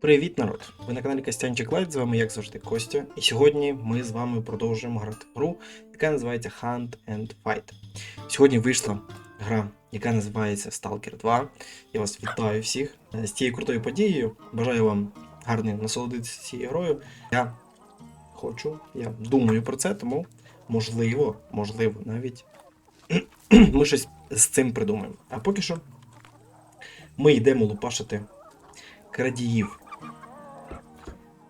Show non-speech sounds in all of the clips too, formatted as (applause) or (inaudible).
Привіт, народ! Ви на каналі Костянчик Лайт, з вами як завжди Костя. І сьогодні ми з вами продовжуємо грати в гру, яка називається Hunt and Fight. Сьогодні вийшла гра, яка називається Stalker 2. Я вас вітаю всіх е, з цією крутою подією. Бажаю вам гарно насолодитися цією грою. Я хочу, я думаю про це, тому можливо, можливо, навіть (clears throat) ми щось з цим придумаємо. А поки що ми йдемо лупашити крадіїв.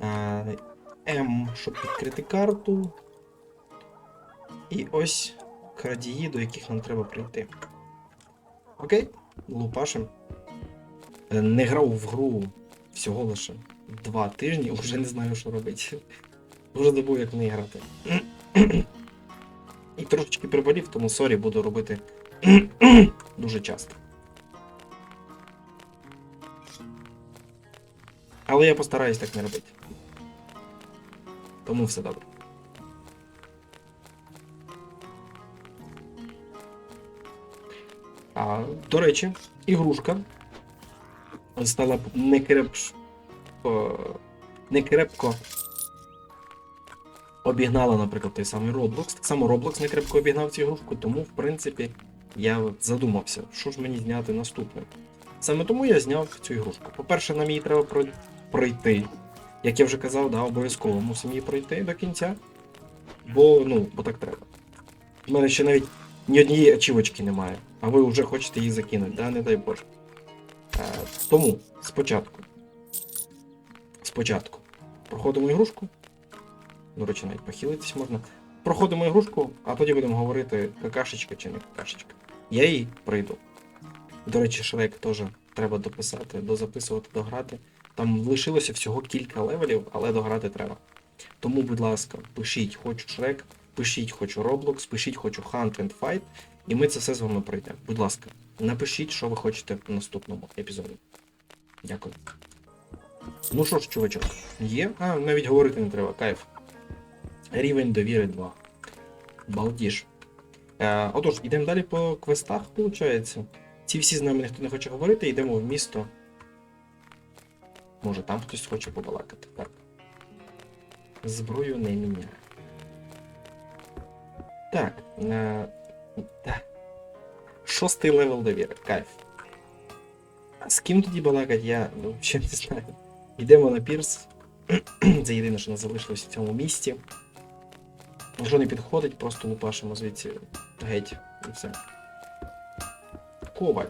А, М, щоб відкрити карту. І ось крадії, до яких нам треба прийти. Окей, лупашим. Е, Не грав в гру всього лише два тижні, (laughs) вже не знаю, що робити. Вже забув, як в неї грати. І трошечки приболів, тому сорі, буду робити (clears throat) дуже часто. Але я постараюсь так не робити. Тому все добре. А, до речі, ігрушка стала не крепш. Не крепко обігнала, наприклад, той самий Roblox. Так само Roblox не крепко обігнав цю ігрушку, тому, в принципі, я задумався, що ж мені зняти наступне. Саме тому я зняв цю ігрушку. По-перше, нам її треба пройти. Як я вже казав, да, обов'язково мусимо її пройти до кінця. Бо, ну, бо так треба. У мене ще навіть ні однієї ачівочки немає, а ви вже хочете її закинути, да? не дай Боже. Е, тому спочатку. Спочатку. Проходимо ігрушку. До речі, навіть похилитись можна. Проходимо ігрушку, а тоді будемо говорити, какашечка чи не какашечка. Я її пройду. До речі, Шрек теж треба дописати, дозаписувати, дограти. Там лишилося всього кілька левелів, але дограти треба. Тому, будь ласка, пишіть хочу Шрек, пишіть хочу Roblox, пишіть хочу Hunt and Fight, і ми це все з вами пройдемо. Будь ласка, напишіть, що ви хочете в наступному епізоді. Дякую. Ну що ж, чувачок, є? А, навіть говорити не треба, кайф. Рівень довіри 2. Балдіж. Е, отож, йдемо далі по квестах, виходить. Ці всі з нами ніхто не хоче говорити, йдемо в місто. Може там хтось хоче побалакати. Так. Зброю не міняю. Так. Е, та. Шостий левел довіри. Кайф. А з ким тоді балакать, я ще не знаю. Йдемо на пірс. (clears throat) Це єдине, що нас залишилось в цьому місті. Якщо не підходить, просто лупашимо звідси геть і все. Коваль.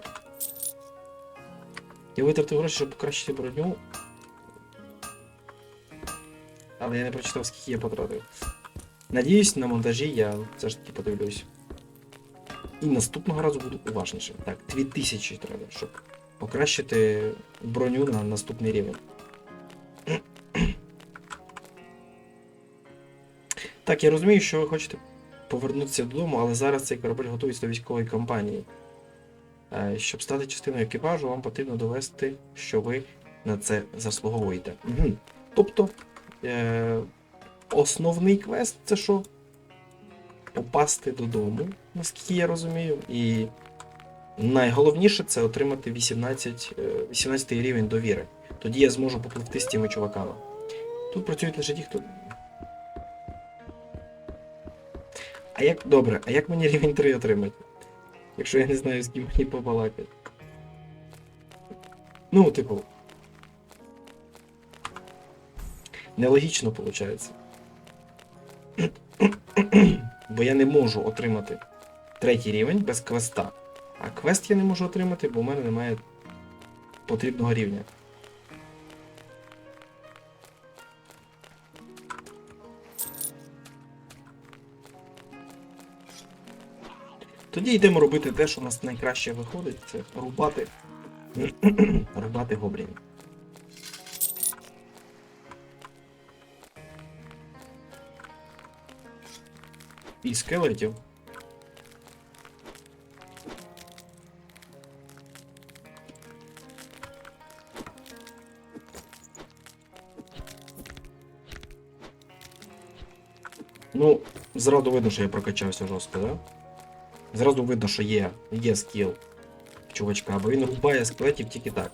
Я витратив гроші, щоб покращити броню. Але я не прочитав, скільки я потратив. Надіюсь, на монтажі я все ж таки подивлюсь. І наступного разу буду уважнішим. Так, 2000 треба, щоб покращити броню на наступний рівень. Так, я розумію, що ви хочете повернутися додому, але зараз цей корабель готується до військової кампанії. Е, Щоб стати частиною екіпажу, вам потрібно довести, що ви на це заслуговуєте. Угу. Тобто, е- основний квест це що? Попасти додому, наскільки я розумію. І найголовніше це отримати 18, е, 18 рівень довіри. Тоді я зможу попливти з тими чуваками. Тут працюють лише ті, хто. А як. Добре, а як мені рівень 3 отримати? Якщо я не знаю, з ким мені побалакати. Ну, типу. Нелогічно виходить. Бо я не можу отримати третій рівень без квеста. А квест я не можу отримати, бо в мене немає потрібного рівня. Тоді йдемо робити те, що у нас найкраще виходить, це рубати, (clears throat) рубати гоблінів. І скелетів. Ну, зразу видно, що я прокачався жорстко, да? Зразу видно, що є, є скіл чувачка, бо він рубає скелетів тільки так.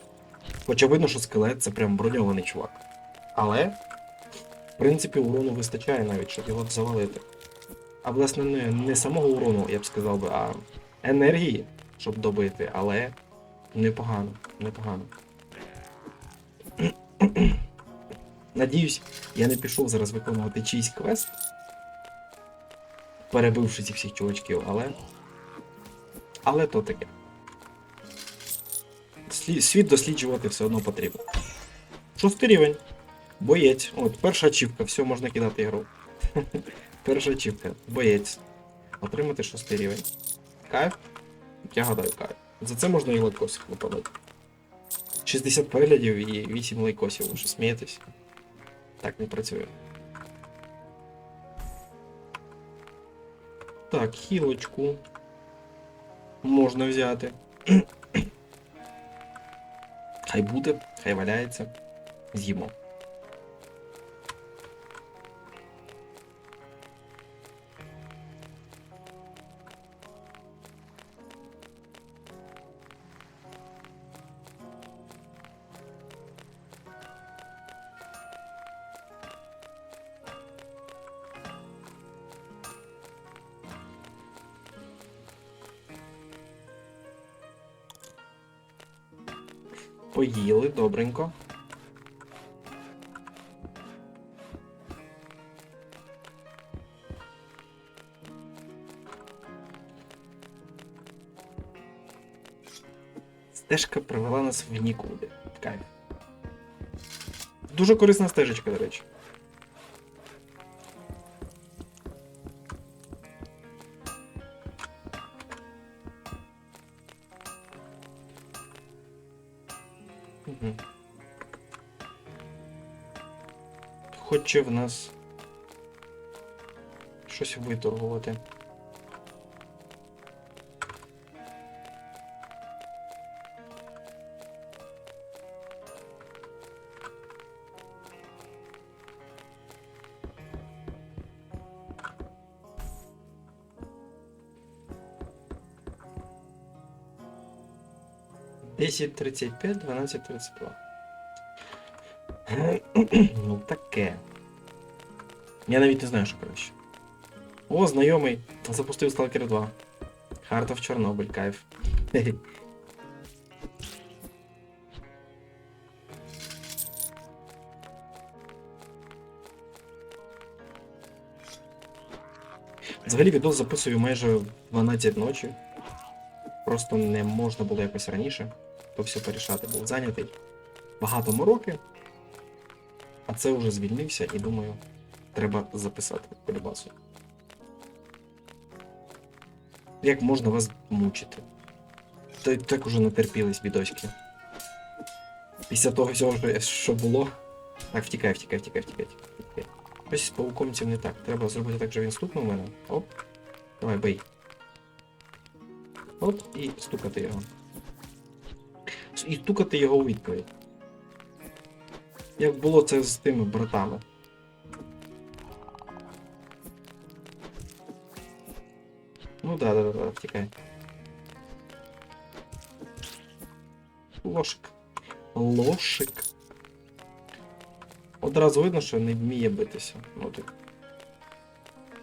Хоча видно, що скелет це прям броньований чувак. Але, в принципі, урону вистачає навіть, щоб його завалити. А власне, не, не самого урону, я б сказав би, а енергії, щоб добити, але непогано, непогано. (clears throat) Надіюсь, я не пішов зараз виконувати чийсь квест, перебивши цих всіх чувачків, але. Але то таке. Світ досліджувати все одно потрібно. Шостий рівень. Боєць. От, перша ачівка, все, можна кидати ігру. (laughs) перша ачівка. Боєць. Отримати шостий рівень. Кайф? Я гадаю, кайф. За це можна і лайкосик випадати. 60 переглядів і 8 лайкосів, ви що смієтесь? Так не працює. Так, хілочку. Можна взяти. Хай буде, хай валяється. З'їмо. Добренько. Стежка привела нас в нікуди. Кайф. Дуже корисна стежечка, до речі. Хоче в нас щось виторгувати. Десять тридцять п'ять, дванадцять тридцять два. (clears throat) Ну таке. Я навіть не знаю, що краще. О, знайомий. Запустив Stalker 2. Heart of Чорнобиль, кайф. (laughs) Взагалі відос записую майже в 12 ночі. Просто не можна було якось раніше. То все порішати. Був зайнятий. Багато мороки. А це вже звільнився і думаю, треба записати полюбасу. Як можна вас мучити? Та й так уже натерпілись бідоськи. Після того всього, що- що було. Так, втікай, втікай, втікай, втікай, втікай. Ось з пауком цим не так. Треба зробити так, щоб він стукнув мене. Оп. Давай, бий. Оп, і стукати його. І стукати його у відповідь. Як було це з тими братами. Ну да, да, да, да, втікай. Лошик. Лошик. Одразу видно, що не вміє битися. Ну тут.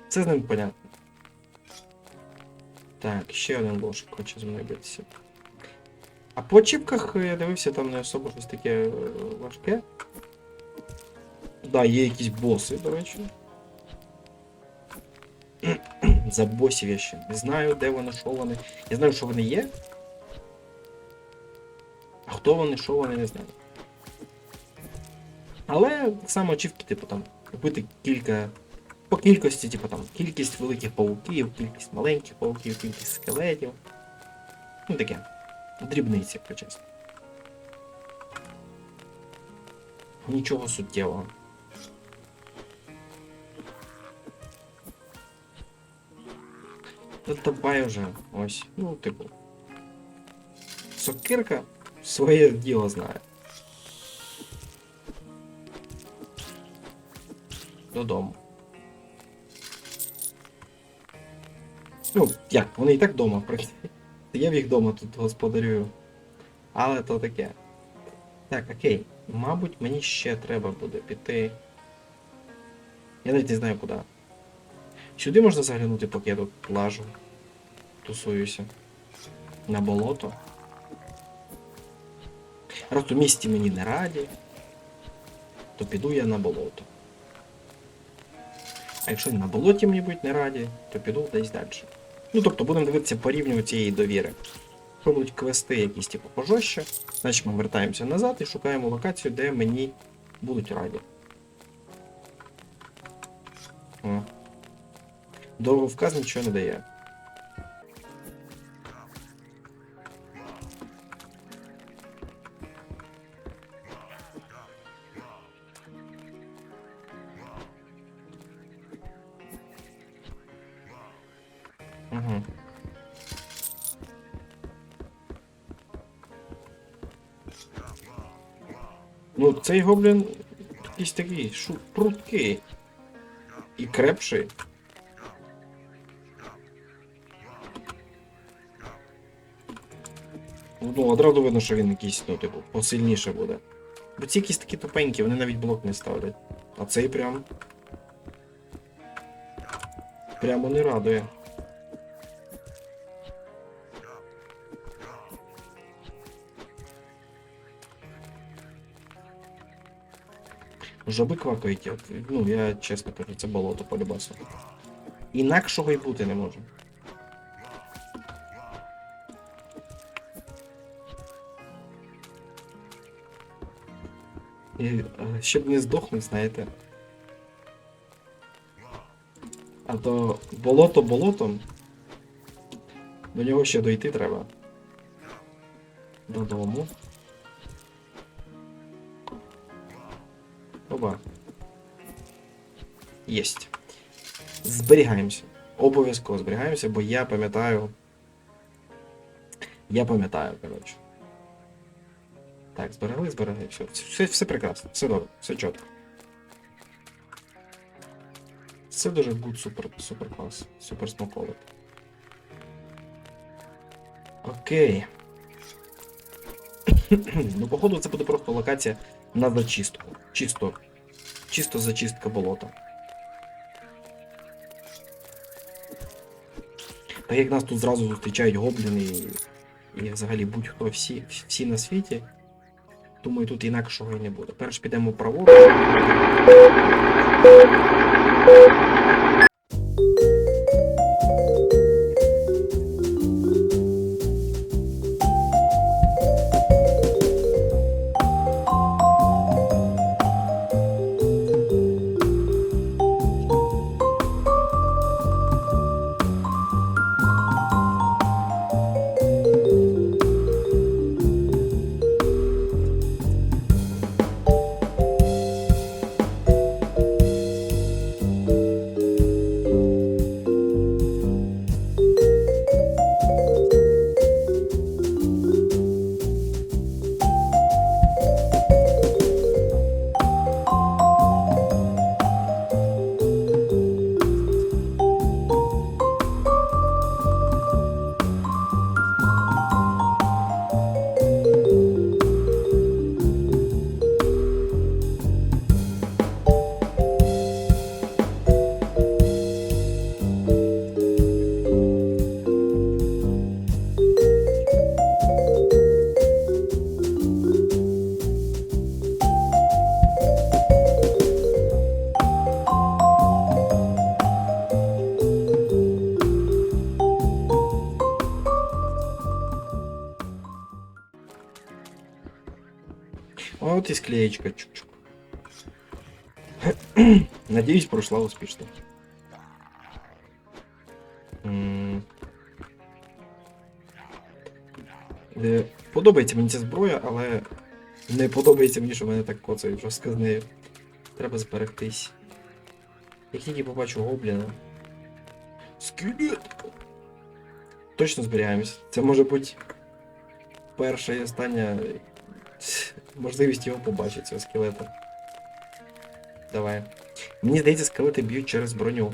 Це з ним понятно. Так, ще один лошик хоче зі мною битися. А по чіпках я дивився, там не особо щось таке е, важке. Да, є якісь боси, до речі. За босів я ще не знаю, де вони, що вони. Я знаю, що вони є. А хто вони, що вони, не знаю. Але так само очівки, типу там, купити кілька. По кількості, типу там, кількість великих пауків, кількість маленьких пауків, кількість скелетів. Ну таке. Дрібниці, якщо чесно. Нічого суттєвого. Та давай вже. Ось. Ну, типу. Сокирка своє діло знає. Додому. Ну, як, вони і так вдома, в. Я в їх вдома тут господарюю. Але то таке. Так, окей. Мабуть, мені ще треба буде піти. Я навіть не знаю куди. Сюди можна заглянути, поки я тут лажу. Тусуюся. На болото. Раз у місті мені не раді, то піду я на болото. А якщо на болоті мені будуть не раді, то піду десь далі. Ну тобто будемо дивитися по рівню цієї довіри. Якщо будуть квести якісь типу пожорстче, значить ми вертаємося назад і шукаємо локацію, де мені будуть раді. Дороговказ нічого не дає. Угу. Ну, цей гоблін якийсь такий шу... пруткий. І крепший. Ну, одразу видно, що він якийсь, ну, типу, посильніше буде. Бо ці якісь такі тупенькі, вони навіть блок не ставлять. А цей прям. Прямо не радує. Жаби квакають, ну я чесно кажу, це болото по любасу. Інакшого й бути не може. І, е, щоб не здохнув, знаєте. А то болото болотом. До нього ще дойти треба. Додому. Оба. Єсть. Зберігаємося. Обов'язково зберігаємося, бо я пам'ятаю. Я пам'ятаю, коротше. Так, зберегли, зберегли. Все, все, все прекрасно, все добре, все чітко. Це дуже гуд, супер, супер клас, супер смаковик. Окей. (clears throat) ну, походу, це буде просто локація на зачистку. Чисто. Чисто зачистка болота. Так як нас тут зразу зустрічають гобліни і, і взагалі будь-хто всі, всі на світі. Думаю, тут інакшого і не буде. Перш підемо праворуч. А от і склеєчка. Чук-чук. (clears throat) Надіюсь, пройшла успішно. М. Е, Подобається мені ця зброя, але не подобається мені, що мене так коцають жорстко з нею. Треба зберегтись. Як тільки побачу гобліна. Скелет! Точно зберігаємось. Це може бути перша і остання можливість його побачити, цього скелета. Давай. Мені здається, скелети б'ють через броню.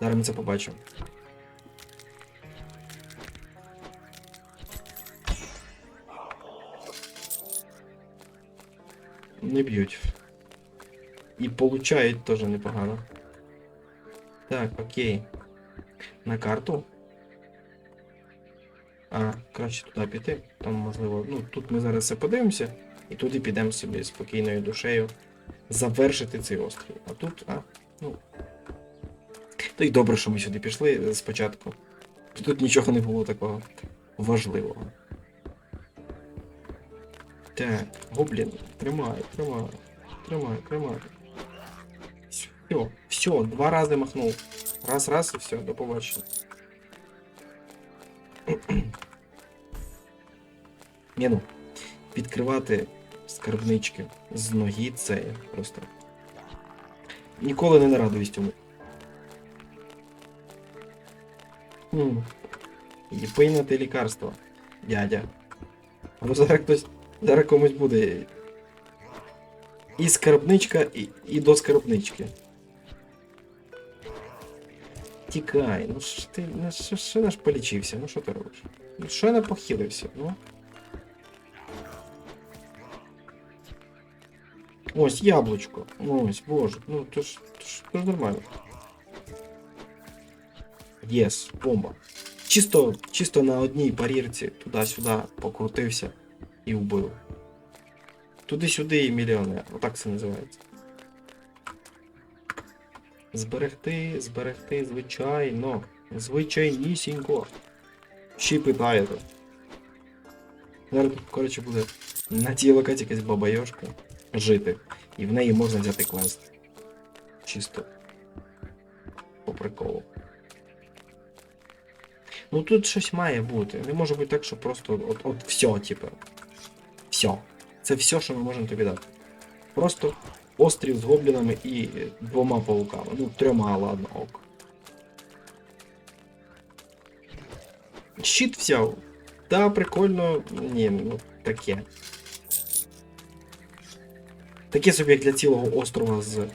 Зараз ми це побачимо. не б'ють. І получають теж непогано. Так, окей. На карту. А, краще туди піти. Там можливо. Ну, тут ми зараз все подивимося, і туди підемо собі спокійною душею завершити цей острів. А тут, а, ну. То й добре, що ми сюди пішли спочатку. Тут нічого не було такого важливого. Так, гоблін, тримай, тримай, тримай, тримай. Все, все, два рази махнув. Раз, раз і все, до побачення. (clears throat) Ні, ну, відкривати скарбнички з ноги це просто. Ніколи не нарадуюсь цьому. Прийняти лікарство, дядя. Або зараз хтось зараз комусь буде. І скарбничка, і, і до скарбнички. Тікай, ну що ти, ну що, що наш полічився, ну що ти робиш? Ну що я не похилився, ну? Ось яблучко. Ось, боже, ну то ж, то ж, то ж нормально. Єс, бомба. Чисто, чисто на одній бар'єрці туди-сюди покрутився і вбив. Туди-сюди і мільйонер. Отак це називається. Зберегти, зберегти, звичайно. Звичайнісінько. Ще й питаєте. Зараз, коротше, буде на тій локації якась бабайошка жити. І в неї можна взяти квест. Чисто. По приколу. Ну тут щось має бути. Не може бути так, що просто от, от все, типу. Все. Це все, що ми можемо тобі дати. Просто острів з гоблінами і двома пауками. Ну, трьома, ладно, ок. Щит взяв. Та, прикольно. Ні, ну таке. Таке собі як для цілого острова з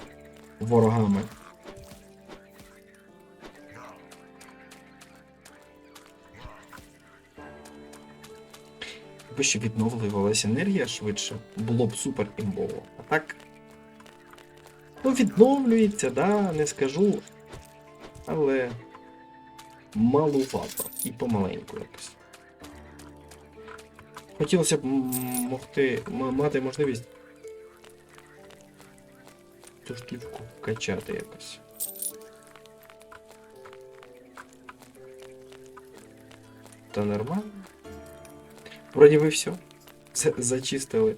ворогами. Якби ще відновлювалася енергія швидше, було б супер імбово. А так. Ну, відновлюється, да, не скажу. Але малувато і помаленьку якось. Хотілося б могти мати можливість цю штучку качати якось. Та нормально. Вроді ви все. Це зачистили.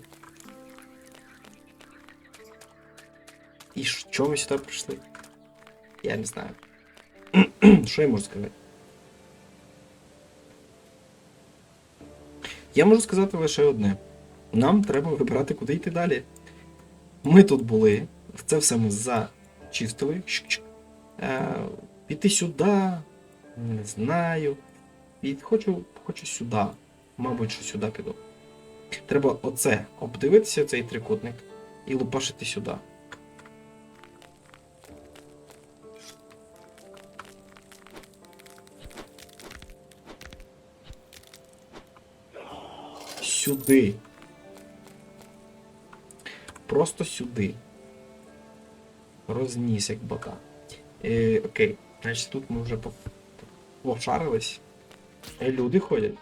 І що ви сюди прийшли? Я не знаю. (clears throat) Що я можу сказати? Я можу сказати лише одне. Нам треба вибирати, куди йти далі. Ми тут були, це все ми зачистили. Е, піти сюди, не знаю. І хочу, хочу сюди. Мабуть, що сюди піду. Треба оце обдивитися, цей трикутник, і лупашити сюди. Сюди. Просто сюди. Розніс як бота. Е, окей. Значить тут ми вже по- пошарились. Е, люди ходять.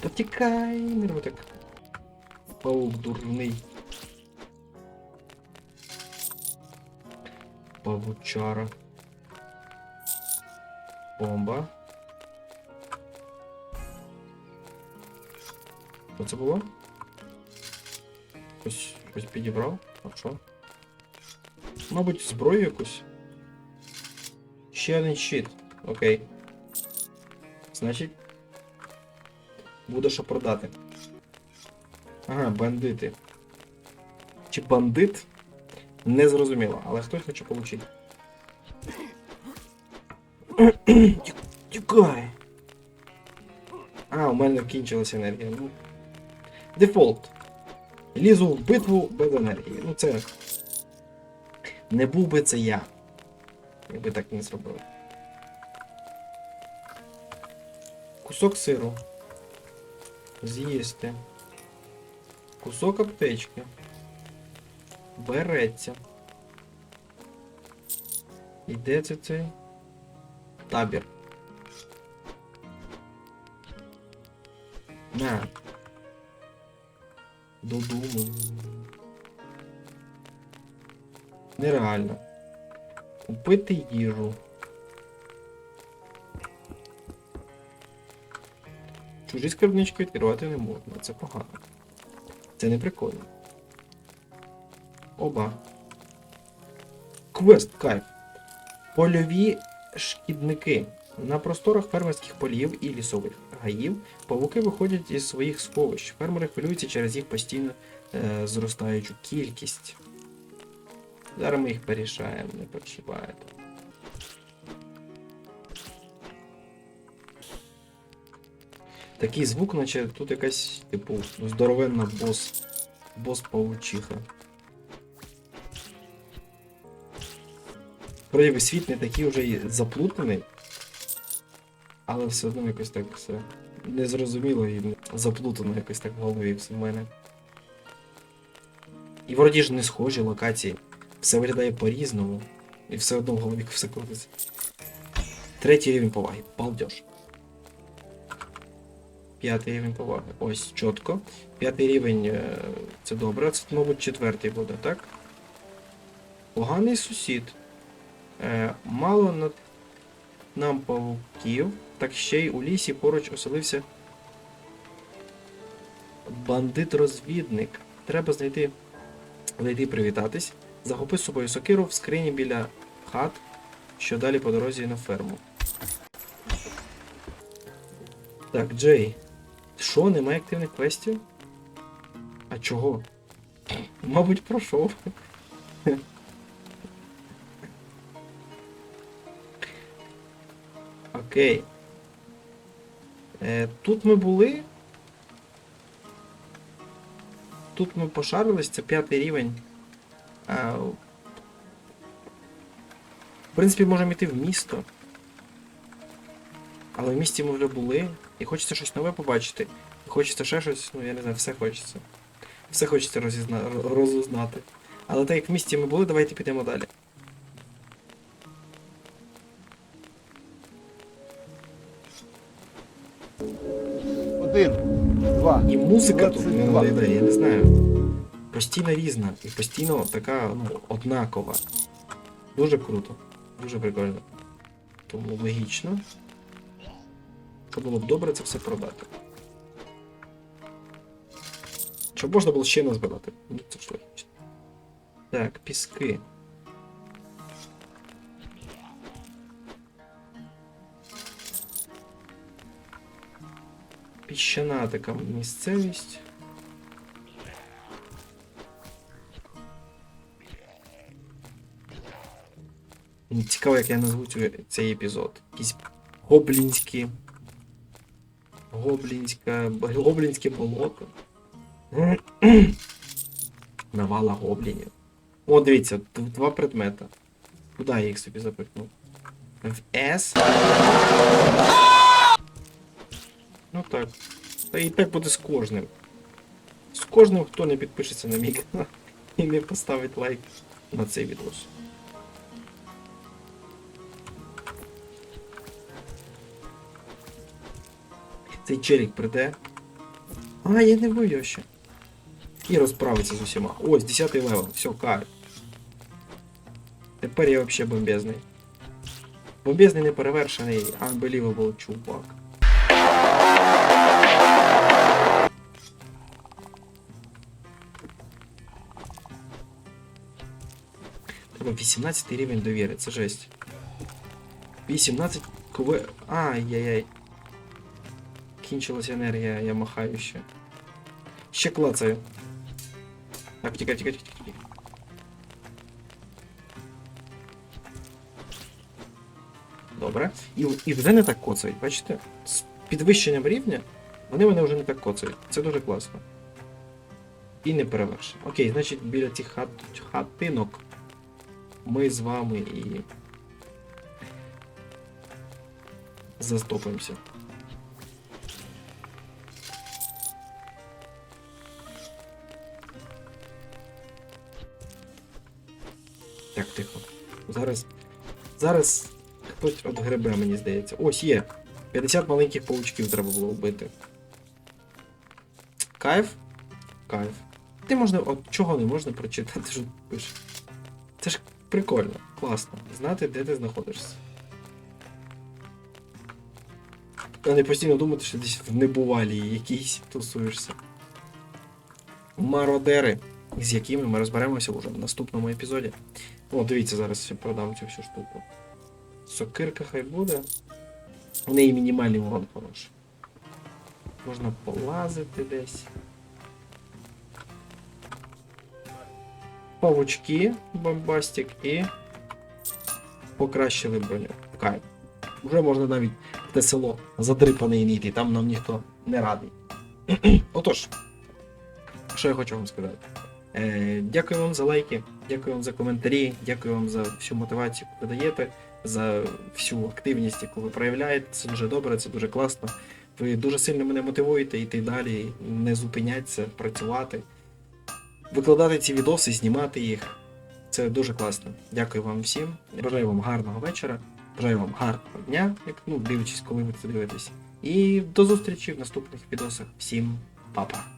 Та тікай, не так. Паук дурний. Павучара. Бомба. Що це було? Хтось щось підібрав? А що? Мабуть, зброю якусь. Ще один щит. Окей. Значить. Буде що продати. Ага, бандити. Чи бандит? Не зрозуміло, але хтось хоче получити. Тікай. А, у мене кінчилася енергія. Ну. Дефолт. Лізу в битву без енергії. Ну це. Не був би це я. Якби так не зробив. Кусок сиру. З'їсти. Кусок аптечки. Береться. І де це цей? Табір. На. Додому. Нереально. Купити їжу. Чужі скарбнички відкривати не можна, це погано. Це не прикольно. Оба. Квест, кайф. Польові шкідники. На просторах фермерських полів і лісових гаїв павуки виходять із своїх сховищ. Фермери хвилюються через їх постійно е, зростаючу кількість. Зараз ми їх порішаємо, не переживайте. Такий звук, наче тут якась, типу, здоровенна бос. Бос паучиха. Би світ не такий вже і заплутаний. Але все одно якось так все незрозуміло і заплутано якось так в голові все в мене. І вроді ж не схожі локації. Все виглядає по-різному. І все одно в голові все крутиться. Третій рівень поваги. Балдеж. П'ятий рівень поваги. Ось, чітко. П'ятий рівень е, це добре. Це, мабуть, четвертий буде, так? Поганий сусід. Е, мало над нам павуків, так ще й у лісі поруч оселився бандит-розвідник. Треба знайти, знайти привітатись. Захопи з собою сокиру в скрині біля хат, що далі по дорозі на ферму. Так, Джей. Що, немає активних квестів? А чого? (clears throat) Мабуть, пройшов. (laughs) Окей. Е, тут ми були. Тут ми пошарились, це п'ятий рівень. А, в принципі, можемо йти в місто. Але в місті ми вже були. І хочеться щось нове побачити. І хочеться ще щось, ну я не знаю, все хочеться. Все хочеться розізна... розузнати. Але так як в місті ми були, давайте підемо далі. Музика тут не 22. я не знаю. Постійно різна і постійно така, ну, однакова. Дуже круто. Дуже прикольно. Тому логічно. Що було б добре це все продати. Щоб можна було ще назбирати. Ну, це ж логічно. Так, піски. Піщана така місцевість. Цікаво, як я назву цей епізод. Якісь гоблінські. Гоблінська. Гоблінське болото. (clears throat) Навала гоблінів. О, дивіться, два предмета. Куди я їх собі запихнув? В S. Так. Та і так буде з кожним. З кожним, хто не підпишеться на мій канал і не поставить лайк на цей відос. Цей челік прийде. А, я не вбив його ще. І розправиться з усіма. Ось, 10 левел, все, кайф. Тепер я взагалі бомбезний. Бомбезний неперевершений unbelievable чувак. 18 рівень довіри, це жесть. 18 кв... Ай-яй-яй. Кінчилась енергія, я махаю ще. Ще клацаю. Так, тікай, тікай, тікай. Добре. І, і вже не так коцають, бачите? З підвищенням рівня вони мене вже не так коцають. Це дуже класно. І не перевершено. Окей, значить біля цих хат... хатинок ми з вами і застопимося. Так, тихо. Зараз. Зараз хтось от гребе, мені здається. Ось є. 50 маленьких паучків треба було вбити. Кайф? Кайф. Ти можна. От чого не можна прочитати, що пише. Це ж прикольно, класно. Знати, де ти знаходишся. А не постійно думати, що десь в небувалії якійсь тусуєшся. Мародери, з якими ми розберемося вже в наступному епізоді. О, дивіться, зараз я продам цю всю штуку. Сокирка хай буде. У неї мінімальний урон хороший. Можна полазити десь. Павучки, бомбастик і покращили броню. Кайф. Вже можна навіть в те село задрипане і не йти, там нам ніхто не радий. (clears throat) Отож, що я хочу вам сказати. Е, дякую вам за лайки, дякую вам за коментарі, дякую вам за всю мотивацію, яку ви даєте, за всю активність, яку ви проявляєте. Це дуже добре, це дуже класно. Ви дуже сильно мене мотивуєте йти далі, не зупинятися, працювати, викладати ці відоси, знімати їх. Це дуже класно. Дякую вам всім. Бажаю вам гарного вечора. Бажаю вам гарного дня, як ну, дивлячись, коли ви це дивитесь. І до зустрічі в наступних відосах. Всім па-па.